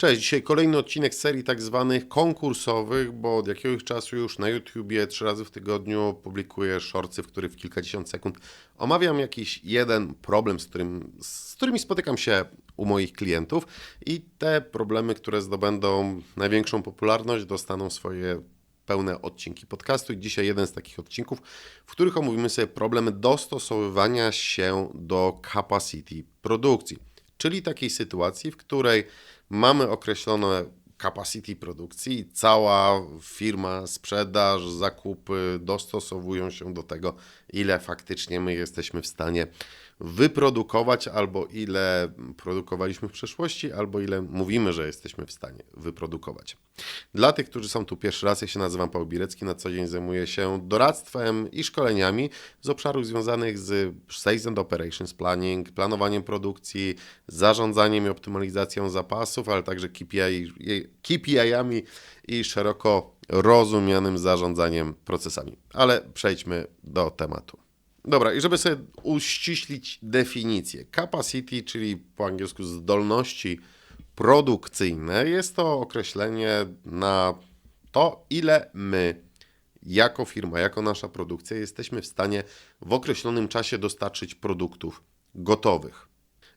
Cześć, dzisiaj kolejny odcinek serii tak zwanych konkursowych, bo od jakiegoś czasu już na YouTubie trzy razy w tygodniu publikuję shortsy, w których w kilkadziesiąt sekund omawiam jakiś jeden problem, z, którym, z którymi spotykam się u moich klientów i te problemy, które zdobędą największą popularność, dostaną swoje pełne odcinki podcastu. I dzisiaj jeden z takich odcinków, w których omówimy sobie problem dostosowywania się do capacity produkcji, czyli takiej sytuacji, w której mamy określone capacity produkcji i cała firma, sprzedaż, zakupy dostosowują się do tego, ile faktycznie my jesteśmy w stanie wyprodukować, albo ile produkowaliśmy w przeszłości, albo ile mówimy, że jesteśmy w stanie wyprodukować. Dla tych, którzy są tu pierwszy raz, ja się nazywam Paweł Birecki, na co dzień zajmuję się doradztwem i szkoleniami z obszarów związanych z Sales and Operations Planning, planowaniem produkcji, zarządzaniem i optymalizacją zapasów, ale także KPI, KPI-ami i szeroko rozumianym zarządzaniem procesami. Ale przejdźmy do tematu. Dobra, i żeby sobie uściślić definicję, capacity, czyli po angielsku zdolności produkcyjne, jest to określenie na to, ile my jako firma, jako nasza produkcja jesteśmy w stanie w określonym czasie dostarczyć produktów gotowych.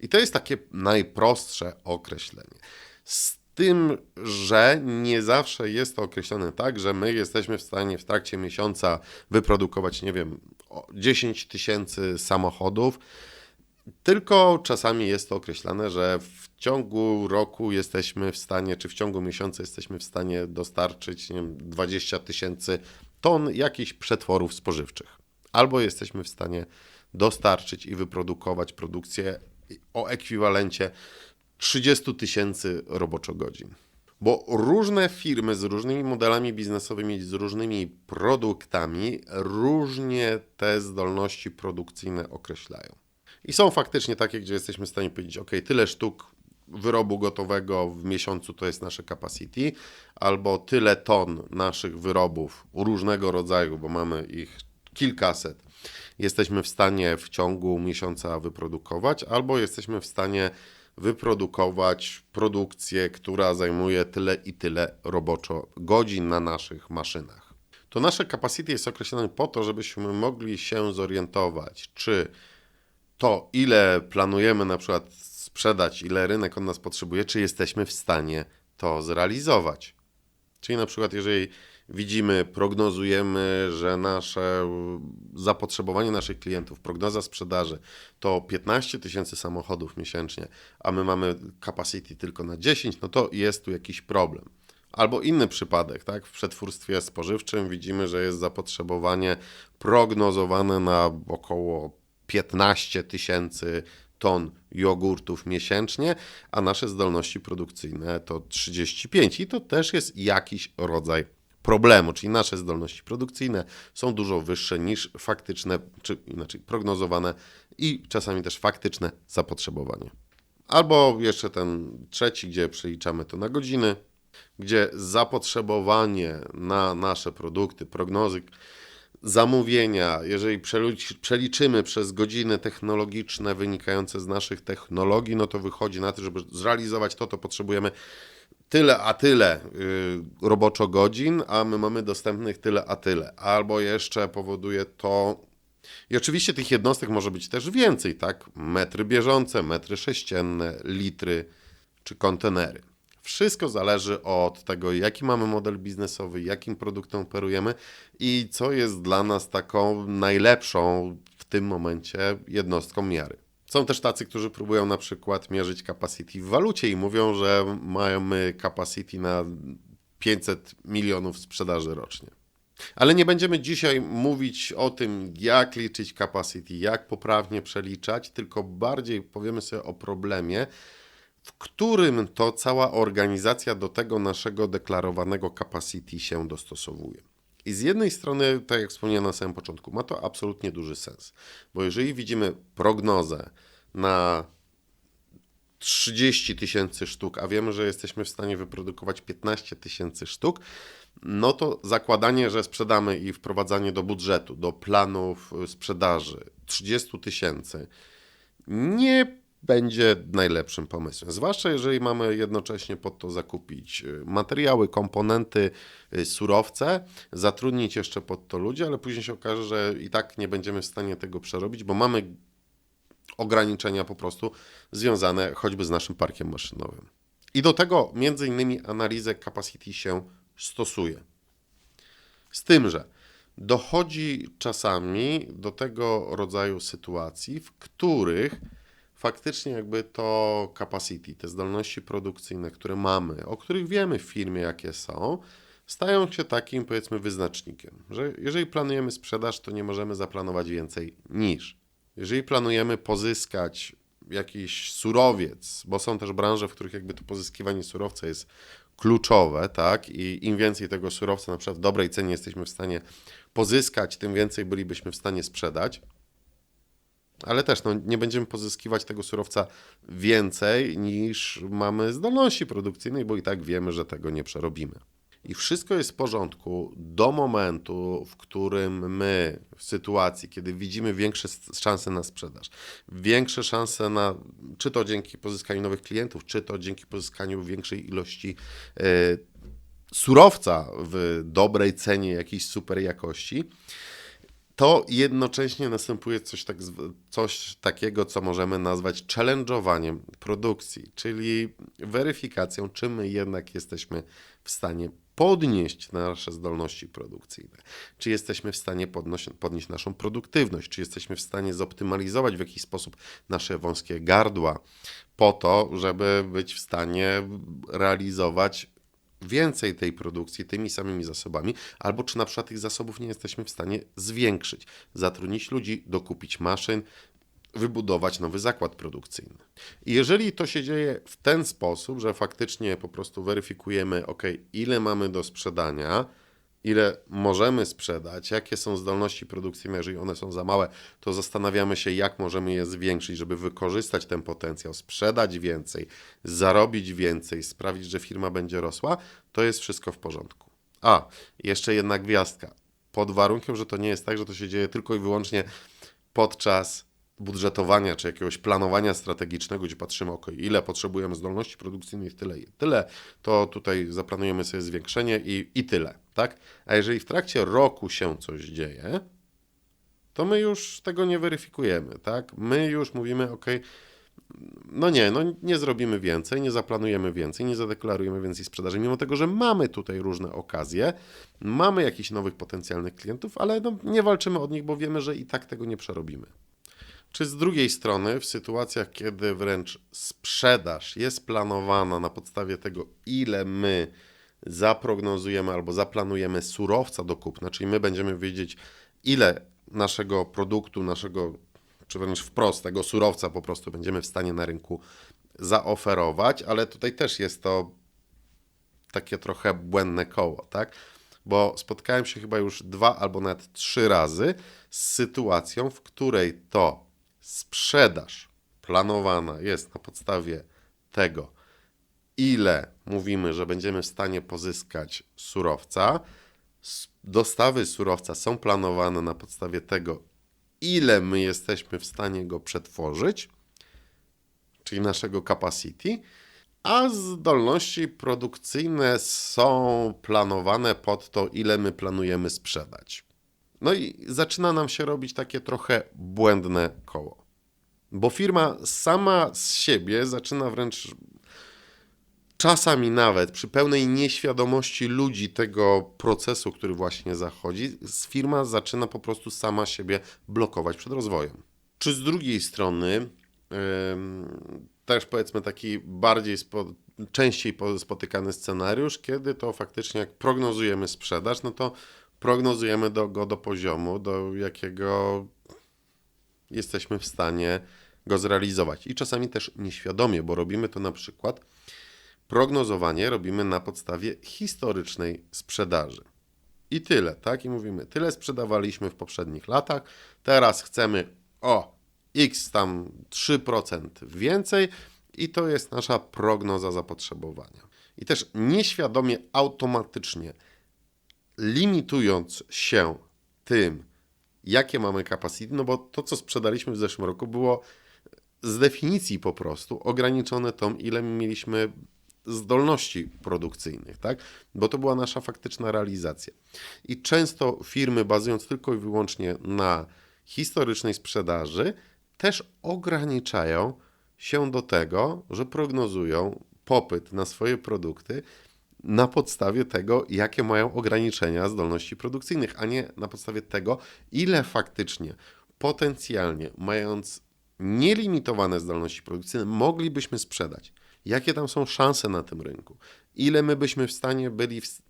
I to jest takie najprostsze określenie. Z tym, że nie zawsze jest to określone tak, że my jesteśmy w stanie w trakcie miesiąca wyprodukować, nie wiem, 10 tysięcy samochodów, tylko czasami jest to określane, że w ciągu roku jesteśmy w stanie, czy w ciągu miesiąca jesteśmy w stanie dostarczyć nie wiem, 20 tysięcy ton jakichś przetworów spożywczych. Albo jesteśmy w stanie dostarczyć i wyprodukować produkcję o ekwiwalencie 30 tysięcy roboczogodzin. Bo różne firmy z różnymi modelami biznesowymi, z różnymi produktami różnie te zdolności produkcyjne określają. I są faktycznie takie, gdzie jesteśmy w stanie powiedzieć, ok, tyle sztuk wyrobu gotowego w miesiącu to jest nasze capacity, albo tyle ton naszych wyrobów różnego rodzaju, bo mamy ich kilkaset, jesteśmy w stanie w ciągu miesiąca wyprodukować, albo jesteśmy w stanie wyprodukować produkcję, która zajmuje tyle i tyle roboczo godzin na naszych maszynach. To nasze capacity jest określone po to, żebyśmy mogli się zorientować, czy to, ile planujemy na przykład sprzedać, ile rynek od nas potrzebuje, czy jesteśmy w stanie to zrealizować. Czyli na przykład, jeżeli widzimy, prognozujemy, że nasze zapotrzebowanie naszych klientów, prognoza sprzedaży to 15 tysięcy samochodów miesięcznie, a my mamy capacity tylko na 10, no to jest tu jakiś problem. Albo inny przypadek, tak? W przetwórstwie spożywczym widzimy, że jest zapotrzebowanie prognozowane na około 15 tysięcy ton jogurtów miesięcznie, a nasze zdolności produkcyjne to 35 i to też jest jakiś rodzaj problemu, czyli nasze zdolności produkcyjne są dużo wyższe niż faktyczne, czy inaczej prognozowane i czasami też faktyczne zapotrzebowanie. Albo jeszcze ten trzeci, gdzie przeliczamy to na godziny, gdzie zapotrzebowanie na nasze produkty, prognozy, zamówienia, jeżeli przeliczymy przez godziny technologiczne wynikające z naszych technologii, no to wychodzi na to, żeby zrealizować to, to potrzebujemy tyle a tyle y, roboczo godzin, a my mamy dostępnych tyle a tyle. Albo jeszcze powoduje to. I oczywiście tych jednostek może być też więcej, tak? Metry bieżące, metry sześcienne, litry czy kontenery. Wszystko zależy od tego, jaki mamy model biznesowy, jakim produktem operujemy i co jest dla nas taką najlepszą w tym momencie jednostką miary. Są też tacy, którzy próbują na przykład mierzyć capacity w walucie i mówią, że mamy capacity na 500 milionów sprzedaży rocznie. Ale nie będziemy dzisiaj mówić o tym, jak liczyć capacity, jak poprawnie przeliczać, tylko bardziej powiemy sobie o problemie, w którym to cała organizacja do tego naszego deklarowanego capacity się dostosowuje. I z jednej strony, tak jak wspomniałem na samym początku, ma to absolutnie duży sens, bo jeżeli widzimy prognozę na 30 tysięcy sztuk, a wiemy, że jesteśmy w stanie wyprodukować 15 tysięcy sztuk, no to zakładanie, że sprzedamy i wprowadzanie do budżetu, do planów sprzedaży 30 tysięcy nie będzie najlepszym pomysłem. Zwłaszcza jeżeli mamy jednocześnie pod to zakupić y, materiały, komponenty, y, surowce, zatrudnić jeszcze pod to ludzi, ale później się okaże, że i tak nie będziemy w stanie tego przerobić, bo mamy ograniczenia po prostu związane choćby z naszym parkiem maszynowym. I do tego między innymi analizę capacity się stosuje. Z tym, że dochodzi czasami do tego rodzaju sytuacji, w których faktycznie jakby to capacity, te zdolności produkcyjne, które mamy, o których wiemy w firmie, jakie są, stają się takim powiedzmy wyznacznikiem, że jeżeli planujemy sprzedaż, to nie możemy zaplanować więcej niż. Jeżeli planujemy pozyskać jakiś surowiec, bo są też branże, w których jakby to pozyskiwanie surowca jest kluczowe, tak? I im więcej tego surowca na przykład w dobrej cenie jesteśmy w stanie pozyskać, tym więcej bylibyśmy w stanie sprzedać. Ale też no, nie będziemy pozyskiwać tego surowca więcej niż mamy zdolności produkcyjnej, bo i tak wiemy, że tego nie przerobimy. I wszystko jest w porządku do momentu, w którym my, w sytuacji, kiedy widzimy większe szanse na sprzedaż, większe szanse na, czy to dzięki pozyskaniu nowych klientów, czy to dzięki pozyskaniu większej ilości e, surowca w dobrej cenie, jakiejś super jakości, to jednocześnie następuje coś, tak, coś takiego, co możemy nazwać challenge'owaniem produkcji, czyli weryfikacją, czy my jednak jesteśmy w stanie podnieść nasze zdolności produkcyjne, czy jesteśmy w stanie podnoś, podnieść naszą produktywność, czy jesteśmy w stanie zoptymalizować w jakiś sposób nasze wąskie gardła po to, żeby być w stanie realizować więcej tej produkcji tymi samymi zasobami, albo czy na przykład tych zasobów nie jesteśmy w stanie zwiększyć, zatrudnić ludzi, dokupić maszyn, wybudować nowy zakład produkcyjny. I jeżeli to się dzieje w ten sposób, że faktycznie po prostu weryfikujemy, ok, ile mamy do sprzedania, ile możemy sprzedać, jakie są zdolności produkcyjne, jeżeli one są za małe, to zastanawiamy się, jak możemy je zwiększyć, żeby wykorzystać ten potencjał, sprzedać więcej, zarobić więcej, sprawić, że firma będzie rosła, to jest wszystko w porządku. A, jeszcze jedna gwiazdka. Pod warunkiem, że to nie jest tak, że to się dzieje tylko i wyłącznie podczas budżetowania czy jakiegoś planowania strategicznego, gdzie patrzymy, ok, ile potrzebujemy zdolności produkcyjnych, tyle, tyle, to tutaj zaplanujemy sobie zwiększenie i, i tyle, tak? A jeżeli w trakcie roku się coś dzieje, to my już tego nie weryfikujemy, tak? My już mówimy, ok, no nie, no nie zrobimy więcej, nie zaplanujemy więcej, nie zadeklarujemy więcej sprzedaży, mimo tego, że mamy tutaj różne okazje, mamy jakichś nowych potencjalnych klientów, ale no, nie walczymy od nich, bo wiemy, że i tak tego nie przerobimy. Czy z drugiej strony, w sytuacjach, kiedy wręcz sprzedaż jest planowana na podstawie tego, ile my zaprognozujemy albo zaplanujemy surowca do kupna, czyli my będziemy wiedzieć, ile naszego produktu, naszego, czy wręcz wprost tego surowca po prostu będziemy w stanie na rynku zaoferować, ale tutaj też jest to takie trochę błędne koło, tak? Bo spotkałem się chyba już dwa albo nawet trzy razy z sytuacją, w której to sprzedaż planowana jest na podstawie tego, ile mówimy, że będziemy w stanie pozyskać surowca. Dostawy surowca są planowane na podstawie tego, ile my jesteśmy w stanie go przetworzyć, czyli naszego capacity, a zdolności produkcyjne są planowane pod to, ile my planujemy sprzedać. No i zaczyna nam się robić takie trochę błędne koło. Bo firma sama z siebie zaczyna wręcz czasami nawet przy pełnej nieświadomości ludzi tego procesu, który właśnie zachodzi, firma zaczyna po prostu sama siebie blokować przed rozwojem. Czy z drugiej strony, ym, też powiedzmy taki bardziej spo, częściej po- spotykany scenariusz, kiedy to faktycznie jak prognozujemy sprzedaż, no to prognozujemy do, go do poziomu, do jakiego jesteśmy w stanie go zrealizować. I czasami też nieświadomie, bo robimy to na przykład prognozowanie robimy na podstawie historycznej sprzedaży. I tyle, tak? I mówimy, tyle sprzedawaliśmy w poprzednich latach, teraz chcemy o x tam 3% więcej i to jest nasza prognoza zapotrzebowania. I też nieświadomie, automatycznie limitując się tym, jakie mamy capacity, no bo to, co sprzedaliśmy w zeszłym roku, było z definicji po prostu ograniczone tą, ile mieliśmy zdolności produkcyjnych, tak? Bo to była nasza faktyczna realizacja. I często firmy, bazując tylko i wyłącznie na historycznej sprzedaży, też ograniczają się do tego, że prognozują popyt na swoje produkty na podstawie tego, jakie mają ograniczenia zdolności produkcyjnych, a nie na podstawie tego, ile faktycznie, potencjalnie, mając nielimitowane zdolności produkcyjne, moglibyśmy sprzedać. Jakie tam są szanse na tym rynku? Ile my byśmy w stanie byli w,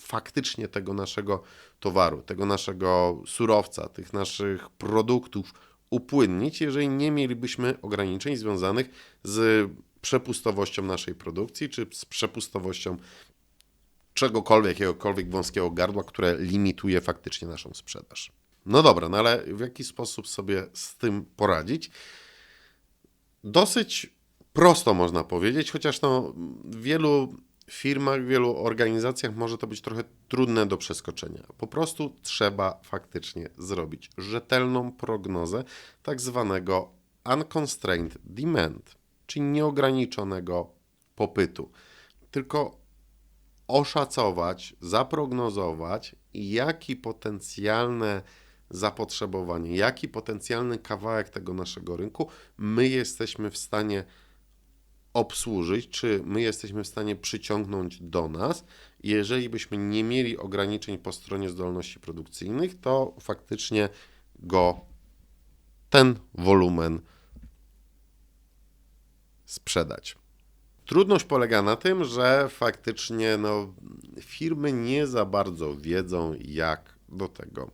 faktycznie tego naszego towaru, tego naszego surowca, tych naszych produktów upłynnić, jeżeli nie mielibyśmy ograniczeń związanych z przepustowością naszej produkcji, czy z przepustowością czegokolwiek, jakiegokolwiek wąskiego gardła, które limituje faktycznie naszą sprzedaż. No dobra, no ale w jaki sposób sobie z tym poradzić? Dosyć prosto można powiedzieć, chociaż no, w wielu firmach, w wielu organizacjach może to być trochę trudne do przeskoczenia. Po prostu trzeba faktycznie zrobić rzetelną prognozę tak zwanego unconstrained demand, czyli nieograniczonego popytu. Tylko oszacować, zaprognozować, jaki potencjalne zapotrzebowanie, jaki potencjalny kawałek tego naszego rynku my jesteśmy w stanie obsłużyć, czy my jesteśmy w stanie przyciągnąć do nas. Jeżeli byśmy nie mieli ograniczeń po stronie zdolności produkcyjnych, to faktycznie go ten wolumen sprzedać. Trudność polega na tym, że faktycznie no, firmy nie za bardzo wiedzą, jak do tego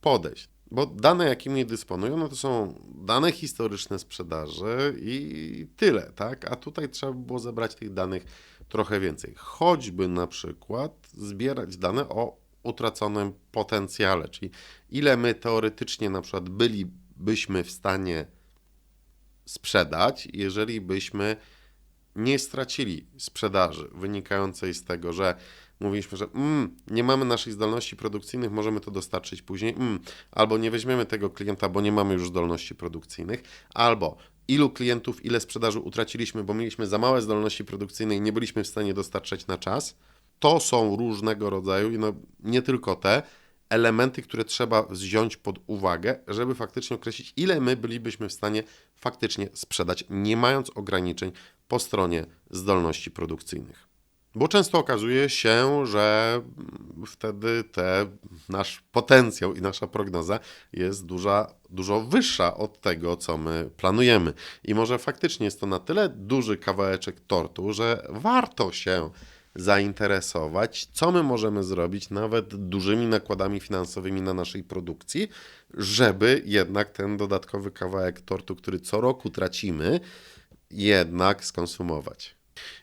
podejść. Bo dane, jakimi dysponują, no to są dane historyczne sprzedaży i tyle, tak? A tutaj trzeba by było zebrać tych danych trochę więcej. Choćby na przykład zbierać dane o utraconym potencjale, czyli ile my teoretycznie na przykład bylibyśmy w stanie sprzedać, jeżeli byśmy nie stracili sprzedaży wynikającej z tego, że mówiliśmy, że mm, nie mamy naszych zdolności produkcyjnych, możemy to dostarczyć później, mm, albo nie weźmiemy tego klienta, bo nie mamy już zdolności produkcyjnych, albo ilu klientów, ile sprzedaży utraciliśmy, bo mieliśmy za małe zdolności produkcyjne i nie byliśmy w stanie dostarczać na czas. To są różnego rodzaju, no nie tylko te, elementy, które trzeba wziąć pod uwagę, żeby faktycznie określić, ile my bylibyśmy w stanie faktycznie sprzedać, nie mając ograniczeń po stronie zdolności produkcyjnych. Bo często okazuje się, że wtedy te, nasz potencjał i nasza prognoza jest duża, dużo wyższa od tego, co my planujemy. I może faktycznie jest to na tyle duży kawałeczek tortu, że warto się zainteresować, co my możemy zrobić nawet dużymi nakładami finansowymi na naszej produkcji, żeby jednak ten dodatkowy kawałek tortu, który co roku tracimy, jednak skonsumować.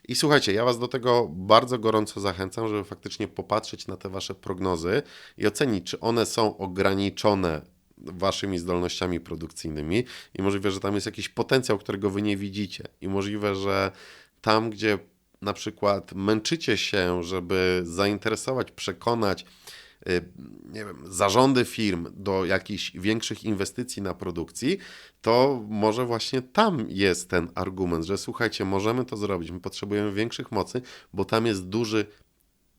I słuchajcie, ja Was do tego bardzo gorąco zachęcam, żeby faktycznie popatrzeć na te Wasze prognozy i ocenić, czy one są ograniczone Waszymi zdolnościami produkcyjnymi. I możliwe, że tam jest jakiś potencjał, którego Wy nie widzicie, i możliwe, że tam, gdzie na przykład męczycie się, żeby zainteresować, przekonać y, nie wiem, zarządy firm do jakichś większych inwestycji na produkcji, to może właśnie tam jest ten argument, że słuchajcie, możemy to zrobić, my potrzebujemy większych mocy, bo tam jest duży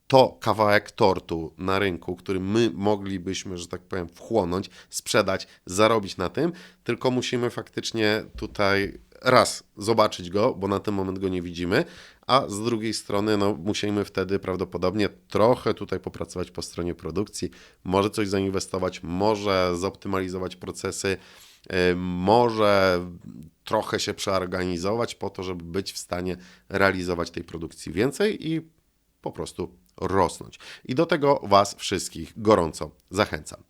to kawałek tortu na rynku, który my moglibyśmy, że tak powiem, wchłonąć, sprzedać, zarobić na tym, tylko musimy faktycznie tutaj raz zobaczyć go, bo na ten moment go nie widzimy, a z drugiej strony no, musimy wtedy prawdopodobnie trochę tutaj popracować po stronie produkcji, może coś zainwestować, może zoptymalizować procesy, y, może trochę się przeorganizować po to, żeby być w stanie realizować tej produkcji więcej i po prostu rosnąć. I do tego Was wszystkich gorąco zachęcam.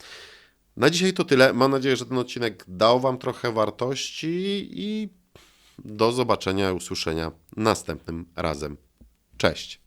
Na dzisiaj to tyle. Mam nadzieję, że ten odcinek dał Wam trochę wartości i do zobaczenia i usłyszenia następnym razem. Cześć.